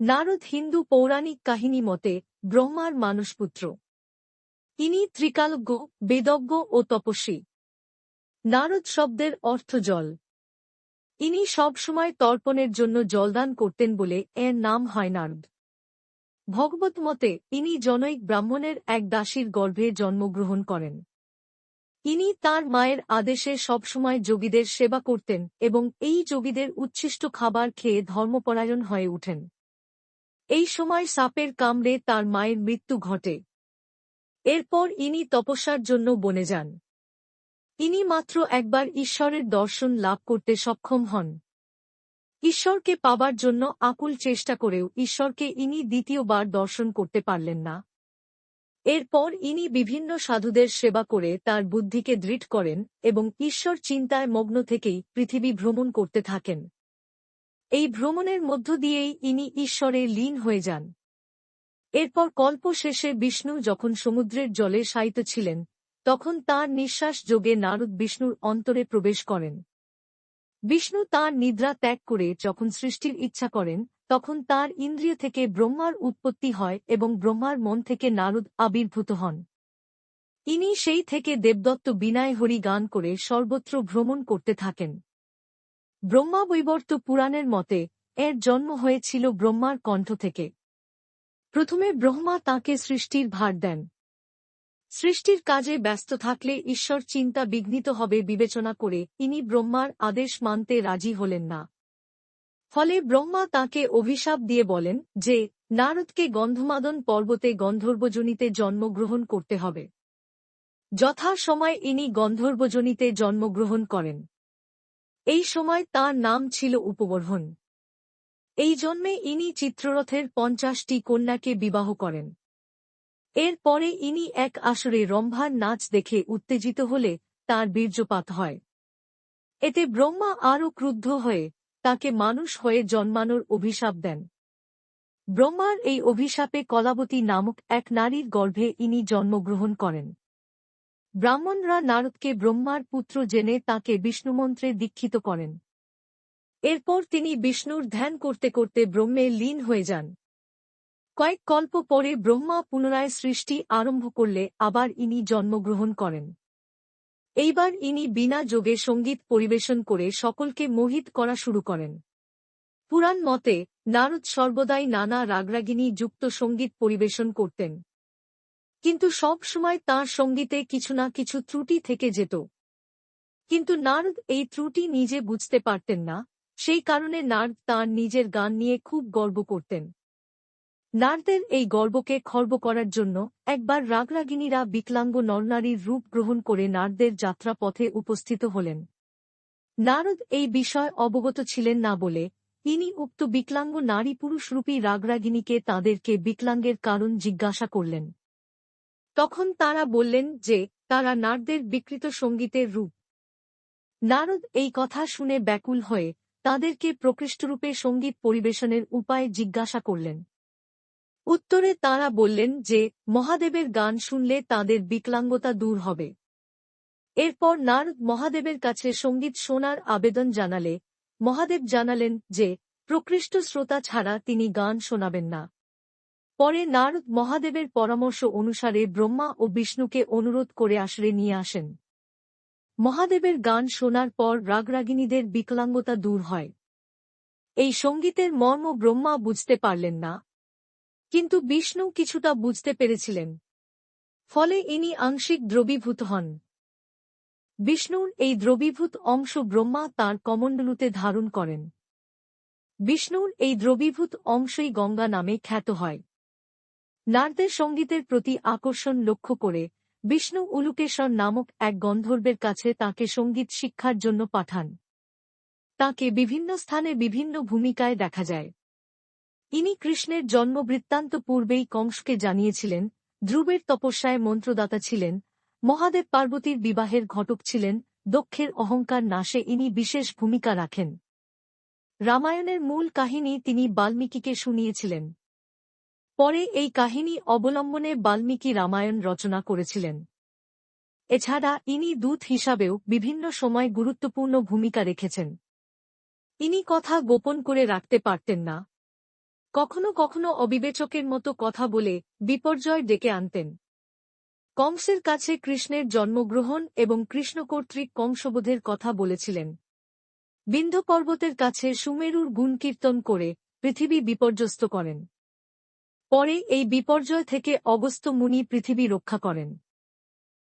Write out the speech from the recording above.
নারদ হিন্দু পৌরাণিক কাহিনী মতে ব্রহ্মার মানসপুত্র ইনি ত্রিকালজ্ঞ, বেদজ্ঞ ও তপস্বী। নারদ শব্দের অর্থ জল। ইনি সবসময় তর্পণের জন্য জলদান করতেন বলে এর নাম হয় নারদ। ভগবত মতে ইনি জনৈক ব্রাহ্মণের এক দাসীর গর্ভে জন্মগ্রহণ করেন। ইনি তার মায়ের আদেশে সবসময় যোগীদের সেবা করতেন এবং এই যোগীদের উচ্ছিষ্ট খাবার খেয়ে ধর্মপরায়ণ হয়ে উঠেন। এই সময় সাপের কামড়ে তার মায়ের মৃত্যু ঘটে। এরপর ইনি তপস্যার জন্য বনে যান। ইনি মাত্র একবার ঈশ্বরের দর্শন লাভ করতে সক্ষম হন। ঈশ্বরকে পাবার জন্য আকুল চেষ্টা করেও ঈশ্বরকে ইনি দ্বিতীয়বার দর্শন করতে পারলেন না। এরপর ইনি বিভিন্ন সাধুদের সেবা করে তার বুদ্ধিকে দৃঢ় করেন এবং ঈশ্বর চিন্তায় মগ্ন থেকেই পৃথিবী ভ্রমণ করতে থাকেন। এই ভ্রমণের মধ্য দিয়েই ইনি ঈশ্বরে লীন হয়ে যান। এরপর কল্প শেষে বিষ্ণু যখন সমুদ্রের জলে শায়িত ছিলেন, তখন তার নিঃশ্বাস যোগে নারদ বিষ্ণুর অন্তরে প্রবেশ করেন। বিষ্ণু তার নিদ্রা ত্যাগ করে যখন সৃষ্টির ইচ্ছা করেন, তখন তার ইন্দ্রিয় থেকে ব্রহ্মার উৎপত্তি হয় এবং ব্রহ্মার মন থেকে নারদ আবির্ভূত হন। ইনি সেই থেকে দেবদত্ত বিনায় হরি গান করে সর্বত্র ভ্রমণ করতে থাকেন। ব্রহ্মাবৈবর্ত পুরাণের মতে, এর জন্ম হয়েছিল ব্রহ্মার কণ্ঠ থেকে। প্রথমে ব্রহ্মা তাকে সৃষ্টির ভার দেন। সৃষ্টির কাজে ব্যস্ত থাকলে ঈশ্বর চিন্তা বিঘ্নিত হবে বিবেচনা করে ইনি ব্রহ্মার আদেশ মানতে রাজি হলেন না। ফলে ব্রহ্মা তাকে অভিশাপ দিয়ে বলেন যে, নারদকে গন্ধমাদন পর্বতে গন্ধর্বজনিতে জন্মগ্রহণ করতে হবে। যথা সময় ইনি গন্ধর্বজনিতে জন্মগ্রহণ করেন। এই সময় তার নাম ছিল উপবর্হন। এই জন্মে ইনি চিত্ররথের পঞ্চাশটি কন্যাকে বিবাহ করেন। এর পরে ইনি এক আসরে রম্ভার নাচ দেখে উত্তেজিত হলে তার বীর্যপাত হয়। এতে ব্রহ্মা আরও ক্রুদ্ধ হয়ে তাকে মানুষ হয়ে জন্মানোর অভিশাপ দেন। ব্রহ্মার এই অভিশাপে কলাবতী নামক এক নারীর গর্ভে ইনি জন্মগ্রহণ করেন। ব্রাহ্মণরা নারদকে ব্রহ্মার পুত্র জেনে তাকে বিষ্ণুমন্ত্রে দীক্ষিত করেন। এরপর তিনি বিষ্ণুর ধ্যান করতে করতে ব্রহ্মে লীন হয়ে যান। কয়েক কল্প পরে ব্রহ্মা পুনরায় সৃষ্টি আরম্ভ করলে আবার ইনি জন্মগ্রহণ করেন। এইবার ইনি বিনা যোগে সংগীত পরিবেশন করে সকলকে মোহিত করা শুরু করেন। পুরাণ মতে, নারদ সর্বদাই নানা রাগরাগিনী যুক্ত সংগীত পরিবেশন করতেন। কিন্তু সব সময় তাঁর সঙ্গীতে কিছু না কিছু ত্রুটি থেকে যেত। কিন্তু নারদ এই ত্রুটি নিজে বুঝতে পারতেন না, সেই কারণে নার্দ তাঁর নিজের গান নিয়ে খুব গর্ব করতেন। নারদের এই গর্বকে খর্ব করার জন্য একবার রাগরাগিনীরা বিকলাঙ্গ নরনারীর রূপ গ্রহণ করে নারদের যাত্রা পথে উপস্থিত হলেন। নারদ এই বিষয় অবগত ছিলেন না বলে তিনি উক্ত বিকলাঙ্গ নারী পুরুষরূপী রাগরাগিনীকে তাদেরকে বিকলাঙ্গের কারণ জিজ্ঞাসা করলেন। তখন তারা বললেন যে, তারা নারদের বিকৃত সঙ্গীতের রূপ। নারদ এই কথা শুনে ব্যাকুল হয়ে তাদেরকে প্রকৃষ্টরূপে সংগীত পরিবেশনের উপায় জিজ্ঞাসা করলেন। উত্তরে তাঁরা বললেন যে, মহাদেবের গান শুনলে তাদের বিকলাঙ্গতা দূর হবে। এরপর নারদ মহাদেবের কাছে সংগীত শোনার আবেদন জানালে, মহাদেব জানালেন যে, প্রকৃষ্ট শ্রোতা ছাড়া তিনি গান শোনাবেন না। পরে নারদ মহাদেবের পরামর্শ অনুসারে ব্রহ্মা ও বিষ্ণুকে অনুরোধ করে আশ্রে নিয়ে আসেন। মহাদেবের গান শোনার পর রাগরাগিনীদের বিকলাঙ্গতা দূর হয়। এই সঙ্গীতের মর্ম ব্রহ্মা বুঝতে পারলেন না। কিন্তু বিষ্ণু কিছুটা বুঝতে পেরেছিলেন। ফলে ইনি আংশিক দ্রবীভূত হন। বিষ্ণুর এই দ্রবীভূত অংশ ব্রহ্মা তাঁর কমণ্ডলুতে ধারণ করেন। বিষ্ণুর এই দ্রবীভূত অংশই গঙ্গা নামে খ্যাত হয়। নারদের সঙ্গীতের প্রতি আকর্ষণ লক্ষ্য করে বিষ্ণু উলুকেশ্বর নামক এক গন্ধর্বের কাছে তাকে সংগীত শিক্ষার জন্য পাঠান। তাকে বিভিন্ন স্থানে বিভিন্ন ভূমিকায় দেখা যায়। ইনি কৃষ্ণের জন্মবৃত্তান্ত পূর্বেই কংসকে জানিয়েছিলেন, ধ্রুবের তপস্যায় মন্ত্রদাতা ছিলেন, মহাদেব পার্বতীর বিবাহের ঘটক ছিলেন, দক্ষের অহংকার নাশে ইনি বিশেষ ভূমিকা রাখেন। রামায়ণের মূল কাহিনী তিনি বাল্মীকিকে শুনিয়েছিলেন। পরে এই কাহিনী অবলম্বনে বাল্মীকি রামায়ণ রচনা করেছিলেন। এছাড়া ইনি দূত হিসাবেও বিভিন্ন সময় গুরুত্বপূর্ণ ভূমিকা রেখেছেন। ইনি কথা গোপন করে রাখতে পারতেন না। কখনো কখনো অবিবেচকের মতো কথা বলে বিপর্যয় ডেকে আনতেন। কংসের কাছে কৃষ্ণের জন্মগ্রহণ এবং কৃষ্ণ কর্তৃক কংসবোধের কথা বলেছিলেন। বিন্ধ পর্বতের কাছে সুমেরুর গুণকীর্তন করে পৃথিবী বিপর্যস্ত করেন। পরে এই বিপর্যয় থেকে অগস্ত মুনি পৃথিবী রক্ষা করেন।